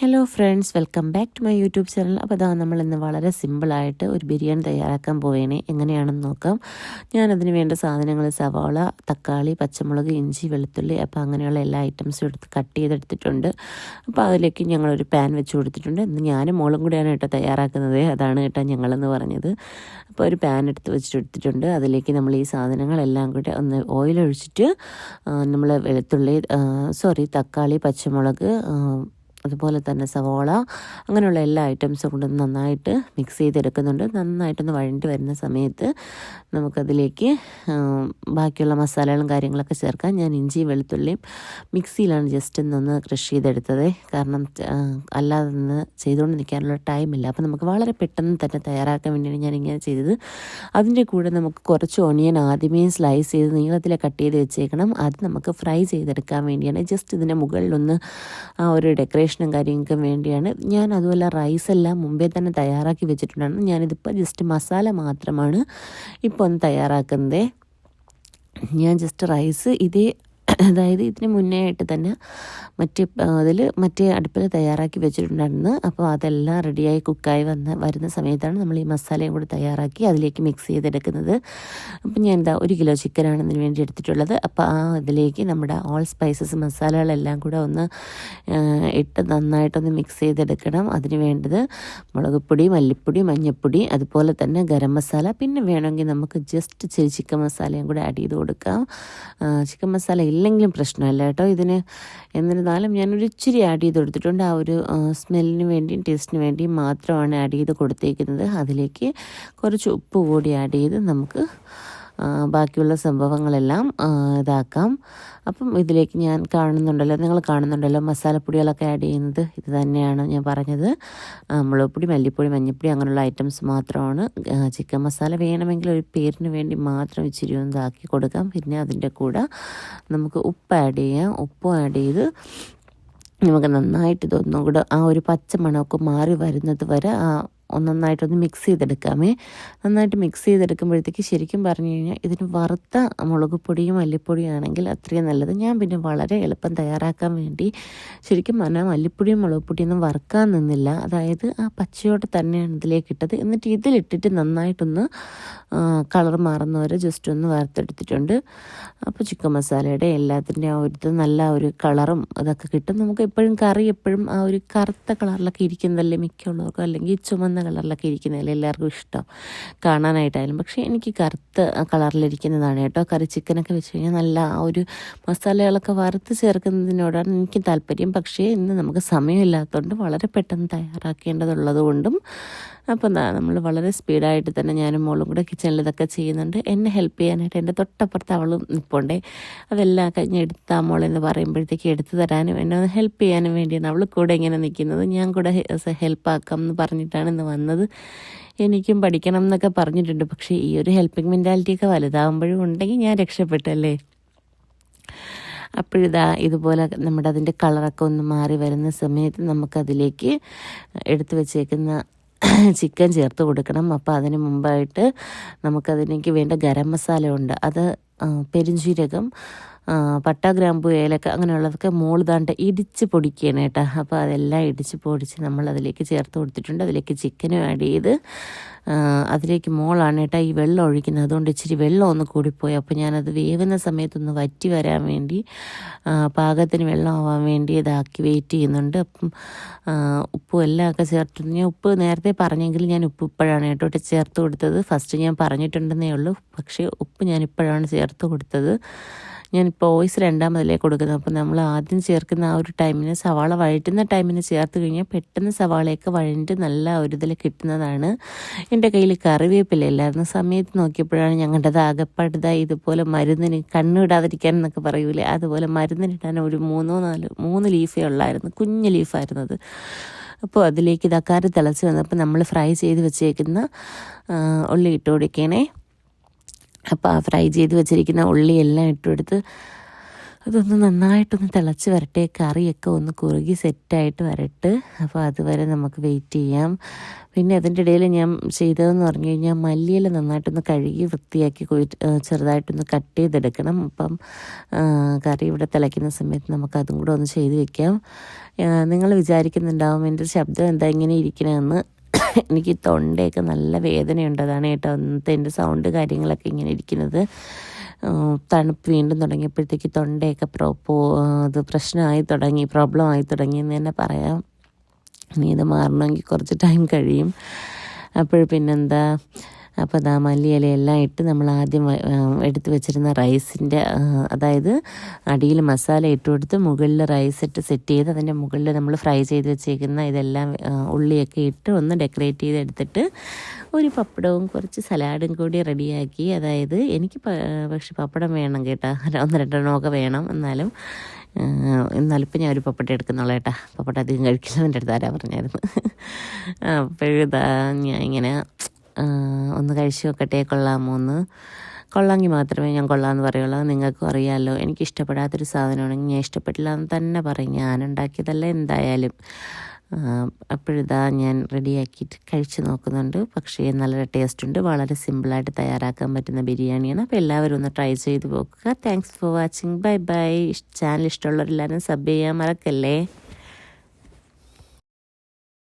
Hello friends welcome back to my YouTube channel അപ്പോൾ അതാ നമ്മൾ ഇന്ന് വളരെ സിമ്പിളായിട്ട് ഒരു ബിരിയാണി തയ്യാറാക്കാൻ പോവേണേ. എങ്ങനെയാണെന്ന് നോക്കാം. ഞാൻ അതിന് വേണ്ട സാധനങ്ങൾ സവാള തക്കാളി പച്ചമുളക് ഇഞ്ചി വെളുത്തുള്ളി അപ്പോൾ അങ്ങനെയുള്ള എല്ലാ ഐറ്റംസും എടുത്ത് കട്ട് ചെയ്തെടുത്തിട്ടുണ്ട്. അപ്പോൾ അതിലേക്ക് ഞങ്ങളൊരു പാൻ വെച്ച് കൊടുത്തിട്ടുണ്ട്. ഇന്ന് ഞാനും മോളും കൂടിയാണ് കേട്ടോ തയ്യാറാക്കുന്നത്. അതാണ് കേട്ടോ ഞങ്ങളെന്ന് പറഞ്ഞത്. അപ്പോൾ ഒരു പാൻ എടുത്ത് വെച്ചിട്ടെടുത്തിട്ടുണ്ട് അതിലേക്ക് നമ്മൾ ഈ സാധനങ്ങളെല്ലാം കൂടി ഒന്ന് ഓയിലൊഴിച്ചിട്ട് നമ്മൾ വെളുത്തുള്ളി സോറി തക്കാളി പച്ചമുളക് അതുപോലെ തന്നെ സവോള അങ്ങനെയുള്ള എല്ലാ ഐറ്റംസും കൊണ്ട് നന്നായിട്ട് മിക്സ് ചെയ്തെടുക്കുന്നുണ്ട്. നന്നായിട്ടൊന്ന് വഴണ്ടി വരുന്ന സമയത്ത് നമുക്കതിലേക്ക് ബാക്കിയുള്ള മസാലകളും കാര്യങ്ങളൊക്കെ ചേർക്കാം ഞാൻ ഇഞ്ചി വെളുത്തുള്ളിയും മിക്സിയിലാണ് ജസ്റ്റ് ഒന്ന് ക്രഷ് ചെയ്തെടുത്തത്. കാരണം അല്ലാതെ നിന്ന് ചെയ്തുകൊണ്ട് നിൽക്കാനുള്ള ടൈമില്ല അപ്പോൾ നമുക്ക് വളരെ പെട്ടെന്ന് തന്നെ തയ്യാറാക്കാൻ വേണ്ടിയാണ് ഞാൻ ഇങ്ങനെ ചെയ്തത്. അതിന്റെ കൂടെ നമുക്ക് കുറച്ച് ഓണിയൻ ആദ്യമേ സ്ലൈസ് ചെയ്ത് നീളത്തിൽ കട്ട് ചെയ്ത് വെച്ചേക്കണം. അത് നമുക്ക് ഫ്രൈ ചെയ്തെടുക്കാൻ വേണ്ടിയാണ്. ജസ്റ്റ് ഇതിന്റെ മുകളിലൊന്ന് ആ ഒരു ഡെക്കറേഷനും കാര്യങ്ങൾക്കും വേണ്ടിയാണ്. ഞാൻ അതുപോലെ റൈസ് എല്ലാം മുമ്പേ തന്നെ തയ്യാറാക്കി വെച്ചിട്ടുണ്ടായിരുന്നു. ഞാനിതിപ്പോൾ ജസ്റ്റ് മസാല മാത്രമാണ് ഇപ്പോൾ ഒന്ന് തയ്യാറാക്കുന്നത്. ഞാൻ ജസ്റ്റ് റൈസ് ഇതേ അതായത് ഇതിന് മുന്നേ ആയിട്ട് തന്നെ മറ്റേ അതിൽ മറ്റേ അടുപ്പിൽ തയ്യാറാക്കി വെച്ചിട്ടുണ്ടായിരുന്നു. അപ്പോൾ അതെല്ലാം റെഡിയായി കുക്കായി വന്ന് വരുന്ന സമയത്താണ് നമ്മൾ ഈ മസാലയും കൂടി തയ്യാറാക്കി അതിലേക്ക് മിക്സ് ചെയ്തെടുക്കുന്നത്. അപ്പം ഞാൻ എന്താ ഒരു കിലോ ചിക്കനാണ് ഇതിന് വേണ്ടി എടുത്തിട്ടുള്ളത്. അപ്പോൾ ആ ഇതിലേക്ക് നമ്മുടെ ഓൾ സ്പൈസസ് മസാലകളെല്ലാം കൂടെ ഒന്ന് ഇട്ട് നന്നായിട്ടൊന്ന് മിക്സ് ചെയ്തെടുക്കണം. അതിന് വേണ്ടത് മുളക് പൊടി മല്ലിപ്പൊടി മഞ്ഞൾപ്പൊടി അതുപോലെ തന്നെ ഗരം മസാല. പിന്നെ വേണമെങ്കിൽ നമുക്ക് ജസ്റ്റ് ചിക്കൻ മസാലയും കൂടെ ആഡ് ചെയ്ത് കൊടുക്കാം. ചിക്കൻ മസാല ഇല്ലെങ്കിലും പ്രശ്നമല്ല കേട്ടോ ഇതിന്. എന്നിരുന്നാലും ഞാനൊരു ഇച്ചിരി ആഡ് ചെയ്ത് കൊടുത്തിട്ടുണ്ട്. ആ ഒരു സ്മെല്ലിന് വേണ്ടിയും ടേസ്റ്റിന് വേണ്ടിയും മാത്രമാണ് ആഡ് ചെയ്ത് കൊടുത്തേക്കുന്നത്. അതിലേക്ക് കുറച്ച് ഉപ്പ് കൂടി ആഡ് ചെയ്ത് നമുക്ക് ബാക്കിയുള്ള സംഭവങ്ങളെല്ലാം ഇതാക്കാം. അപ്പം ഇതിലേക്ക് ഞാൻ കാണുന്നുണ്ടല്ലോ നിങ്ങൾ കാണുന്നുണ്ടല്ലോ മസാലപ്പൊടികളൊക്കെ ആഡ് ചെയ്യുന്നത് ഇത് തന്നെയാണ് ഞാൻ പറഞ്ഞത്. മുളകുപൊടി മുളക് പൊടി മല്ലിപ്പൊടി മഞ്ഞൾപ്പൊടി അങ്ങനെയുള്ള ഐറ്റംസ് മാത്രമാണ്. ചിക്കൻ മസാല വേണമെങ്കിൽ ഒരു പേരിന് വേണ്ടി മാത്രം ഇച്ചിരി ഒന്ന് ഇതാക്കി കൊടുക്കാം. പിന്നെ അതിന്റെ കൂടെ നമുക്ക് ഉപ്പ് ആഡ് ചെയ്യാം. ഉപ്പും ആഡ് ചെയ്ത് നമുക്ക് നന്നായിട്ട് ഇതൊന്നും കൂടെ ആ ഒരു പച്ച മണമൊക്കെ മാറി വരുന്നത് വരെ ആ നന്നായിട്ടൊന്ന് മിക്സ് ചെയ്തെടുക്കാമേ. നന്നായിട്ട് മിക്സ് ചെയ്തെടുക്കുമ്പോഴത്തേക്ക് ശരിക്കും പറഞ്ഞു കഴിഞ്ഞാൽ ഇതിന് വറുത്ത മുളക് പൊടിയും മല്ലിപ്പൊടിയും ആണെങ്കിൽ അത്രയും നല്ലത്. ഞാൻ പിന്നെ വളരെ എളുപ്പം തയ്യാറാക്കാൻ വേണ്ടി ശരിക്കും പറഞ്ഞാൽ മല്ലിപ്പൊടിയും മുളക് പൊടിയൊന്നും വറുക്കാൻ നിന്നില്ല. അതായത് ആ പച്ചയോടെ തന്നെയാണ് ഇതിലേക്ക് ഇട്ടത്. എന്നിട്ട് ഇതിലിട്ടിട്ട് നന്നായിട്ടൊന്ന് കളർ മാറുന്നവരെ ജസ്റ്റ് ഒന്ന് വറുത്തെടുത്തിട്ടുണ്ട്. അപ്പോൾ ചിക്കൻ മസാലയുടെ എല്ലാത്തിന്റെ ആ ഒരു നല്ല ഒരു കളറും അതൊക്കെ കിട്ടും. നമുക്ക് എപ്പോഴും കറി എപ്പോഴും ആ ഒരു കറുത്ത കളറിലൊക്കെ ഇരിക്കുന്നതല്ലേ മിക്കുള്ളവർക്കും? അല്ലെങ്കിൽ ചുമന്ന കളറിലൊക്കെ ഇരിക്കുന്നതല്ലേ എല്ലാവർക്കും ഇഷ്ടം കാണാനായിട്ടായാലും. പക്ഷേ എനിക്ക് കറുത്ത കളറിലിരിക്കുന്നതാണ് കേട്ടോ. കറി ചിക്കനൊക്കെ വെച്ച് കഴിഞ്ഞാൽ നല്ല ആ ഒരു മസാലകളൊക്കെ വറുത്ത് ചേർക്കുന്നതിനോടാണ് എനിക്ക് താല്പര്യം. പക്ഷേ ഇന്ന് നമുക്ക് സമയമില്ലാത്തതുകൊണ്ട് വളരെ പെട്ടെന്ന് തയ്യാറാക്കേണ്ടതുള്ളത് കൊണ്ടും അപ്പം എന്താ നമ്മൾ വളരെ സ്പീഡായിട്ട് തന്നെ ഞാനും മോളും കൂടെ കിച്ചണിൽ ഇതൊക്കെ ചെയ്യുന്നുണ്ട്. എന്നെ ഹെൽപ്പ് ചെയ്യാനായിട്ട് എന്റെ തൊട്ടപ്പുറത്ത് അവളും നിൽപ്പുണ്ടേ അതെല്ലാം കഴിഞ്ഞ് എടുത്താ മോളെന്ന് പറയുമ്പോഴത്തേക്ക് എടുത്തു തരാനും എന്നെ ഒന്ന് ഹെൽപ്പ് ചെയ്യാനും വേണ്ടിയാണ് അവൾ കൂടെ ഇങ്ങനെ നിൽക്കുന്നത്. ഞാൻ കൂടെ ഹെൽപ്പ് ആക്കാം എന്ന് പറഞ്ഞിട്ടാണ് ഇന്ന് വന്നത്. എനിക്കും പഠിക്കണം എന്നൊക്കെ പറഞ്ഞിട്ടുണ്ട്. പക്ഷേ ഈ ഒരു ഹെൽപ്പിംഗ് മെന്റാലിറ്റിയൊക്കെ വലുതാകുമ്പോഴും ഉണ്ടെങ്കിൽ ഞാൻ രക്ഷപ്പെട്ടല്ലേ? അപ്പോഴിതാ ഇതുപോലെ നമ്മുടെ അതിന്റെ കളറൊക്കെ ഒന്ന് മാറി വരുന്ന സമയത്ത് നമുക്കതിലേക്ക് എടുത്തു വച്ചേക്കുന്ന ചിക്കൻ ചേർത്ത് കൊടുക്കണം. അപ്പോൾ അതിന് മുമ്പായിട്ട് നമുക്കതിലേക്ക് വേണ്ട ഗരം മസാല ഉണ്ട്. അത് ആ, പട്ട ഗ്രാമ്പു ഏലക്ക അങ്ങനെയുള്ളതൊക്കെ മോൾ താണ്ട് ഇടിച്ച് പൊടിക്കുകയാണ് കേട്ടോ. അപ്പോൾ അതെല്ലാം ഇടിച്ച് പൊടിച്ച് നമ്മൾ അതിലേക്ക് ചേർത്ത് കൊടുത്തിട്ടുണ്ട്. അതിലേക്ക് ചിക്കനും ആഡ് ചെയ്ത് അതിലേക്ക് മോളാണ് കേട്ടോ ഈ വെള്ളം ഒഴിക്കുന്നത്. അതുകൊണ്ട് ഇച്ചിരി വെള്ളം ഒന്ന് കൂടിപ്പോയി. അപ്പോൾ ഞാനത് വേവുന്ന സമയത്തൊന്ന് വറ്റി വരാൻ വേണ്ടി പാകത്തിന് വെള്ളം ആവാൻ വേണ്ടി ഇതാക്കി വെയിറ്റ് ചെയ്യുന്നുണ്ട്. അപ്പം ഉപ്പും എല്ലാം ഒക്കെ ചേർത്തിട്ടുണ്ട് ഞാൻ ഉപ്പ് നേരത്തെ പറഞ്ഞെങ്കിൽ ഞാൻ ഉപ്പ് ഇപ്പോഴാണ് കേട്ടോ ചേർത്ത് കൊടുത്തത്. ഫസ്റ്റ് ഞാൻ പറഞ്ഞിട്ടുണ്ടെന്നേ ഉള്ളൂ. പക്ഷേ ഉപ്പ് ഞാൻ ഇപ്പോഴാണ് ചേർത്ത് കൊടുത്തത്. ഞാനിപ്പോൾ വോയിസ് രണ്ടാമതിലേ കൊടുക്കുന്നത്. അപ്പോൾ നമ്മൾ ആദ്യം ചേർക്കുന്ന ആ ഒരു ടൈമിന് സവാള വഴറ്റുന്ന ടൈമിന് ചേർത്ത് കഴിഞ്ഞാൽ പെട്ടെന്ന് സവാളയൊക്കെ വഴഞ്ഞിട്ട് നല്ല ഒരു ഇതിൽ കിട്ടുന്നതാണ്. എന്റെ കയ്യിൽ കറിവേപ്പില ഇല്ലായിരുന്നു സമയത്ത് നോക്കിയപ്പോഴാണ് ഞങ്ങളുടേത് ആകപ്പാടുത ഇതുപോലെ മരുന്നിന് കണ്ണിടാതിരിക്കാൻ എന്നൊക്കെ പറയൂലേ? അതുപോലെ മരുന്നിനിടാൻ ഒരു മൂന്നോ നാലോ മൂന്ന് ലീഫേ ഉള്ളായിരുന്നു. കുഞ്ഞ് ലീഫായിരുന്നു അത് അപ്പോൾ അതിലേക്ക് ഇതാക്കാറ് തിളച്ച് വന്നപ്പോൾ നമ്മൾ ഫ്രൈ ചെയ്ത് വെച്ചേക്കുന്ന ഉള്ളി ഇട്ട് കൊടുക്കണേ. അപ്പോൾ ആ ഫ്രൈ ചെയ്ത് വെച്ചിരിക്കുന്ന ഉള്ളി എല്ലാം ഇട്ടെടുത്ത് അതൊന്ന് നന്നായിട്ടൊന്ന് തിളച്ച് വരട്ടെ. കറിയൊക്കെ ഒന്ന് കുറുകി സെറ്റായിട്ട് വരട്ട്. അപ്പോൾ അതുവരെ നമുക്ക് വെയിറ്റ് ചെയ്യാം. പിന്നെ അതിന്റെ ഇടയിൽ ഞാൻ ചെയ്തതെന്ന് പറഞ്ഞു കഴിഞ്ഞാൽ മല്ലിയില നന്നായിട്ടൊന്ന് കഴുകി വൃത്തിയാക്കി ചെറുതായിട്ടൊന്ന് കട്ട് ചെയ്തെടുക്കണം. അപ്പം കറി ഇവിടെ തിളയ്ക്കുന്ന സമയത്ത് നമുക്ക് അതും കൂടെ ഒന്ന് ചെയ്ത് വെക്കാം. നിങ്ങൾ വിചാരിക്കുന്നുണ്ടാവും എന്റെ ശബ്ദം എന്താ ഇങ്ങനെ ഇരിക്കണമെന്ന് എനിക്ക് തൊണ്ടയൊക്കെ നല്ല വേദനയുണ്ട്. അതാണ് കേട്ടോ അന്നത്തെ എന്റെ സൗണ്ട് കാര്യങ്ങളൊക്കെ ഇങ്ങനെ ഇരിക്കുന്നത്. തണുപ്പ് വീണ്ടും തുടങ്ങിയപ്പോഴത്തേക്ക് തൊണ്ടയൊക്കെ പ്രോപ്പോ അത് പ്രശ്നമായി തുടങ്ങി പ്രോബ്ലം ആയി തുടങ്ങി എന്ന് തന്നെ പറയാം. ഇനി ഇത് മാറണമെങ്കിൽ കുറച്ച് ടൈം കഴിയും. അപ്പോൾ പിന്നെന്താ? അപ്പോൾ മല്ലിയില മല്ലിയിലയെല്ലാം ഇട്ട് നമ്മൾ ആദ്യം എടുത്തു വെച്ചിരുന്ന റൈസിന്റെ അതായത് അടിയിൽ മസാല ഇട്ട് കൊടുത്ത് മുകളിൽ റൈസ് ഇട്ട് സെറ്റ് ചെയ്ത് അതിന്റെ മുകളിൽ നമ്മൾ ഫ്രൈ ചെയ്ത് വെച്ചേക്കുന്ന ഇതെല്ലാം ഉള്ളിയൊക്കെ ഇട്ട് ഒന്ന് ഡെക്കറേറ്റ് ചെയ്തെടുത്തിട്ട് ഒരു പപ്പടവും കുറച്ച് സലാഡും കൂടി റെഡിയാക്കി. അതായത് എനിക്ക് പക്ഷെ പപ്പടം വേണം കേട്ടോ. ഒന്ന് രണ്ടെണ്ണമൊക്കെ വേണം. എന്നാലും എന്നാലും ഇപ്പം ഞാൻ ഒരു പപ്പട്ട എടുക്കുന്നുള്ളൂ കേട്ടാ. പപ്പട്ട അധികം കഴിക്കില്ല. എന്റെ അടുത്ത് ആരാ പറഞ്ഞായിരുന്നു. അപ്പോഴിതാ ഞാൻ ഇങ്ങനെ ഒന്ന് കഴിച്ചു നോക്കട്ടെ കൊള്ളാമോ എന്ന്. കൊള്ളാമെങ്കിൽ മാത്രമേ ഞാൻ കൊള്ളാമെന്ന് പറയുള്ളൂ. നിങ്ങൾക്കും അറിയാമല്ലോ എനിക്ക് ഇഷ്ടപ്പെടാത്തൊരു സാധനമാണെങ്കിൽ ഞാൻ ഇഷ്ടപ്പെട്ടില്ല എന്ന് തന്നെ പറയും. ഞാൻ ഉണ്ടാക്കിയതല്ല എന്തായാലും. അപ്പോഴിതാ ഞാൻ റെഡിയാക്കിയിട്ട് കഴിച്ച് നോക്കുന്നുണ്ട്. പക്ഷേ നല്ല ടേസ്റ്റ് ഉണ്ട്. വളരെ സിമ്പിളായിട്ട് തയ്യാറാക്കാൻ പറ്റുന്ന ബിരിയാണിയാണ്. അപ്പോൾ എല്ലാവരും ഒന്ന് ട്രൈ ചെയ്ത് നോക്കുക. Thanks for watching bye bye channel ഇഷ്ടമുള്ളവരെല്ലാവരും sub ചെയ്യാൻ മറക്കല്ലേ?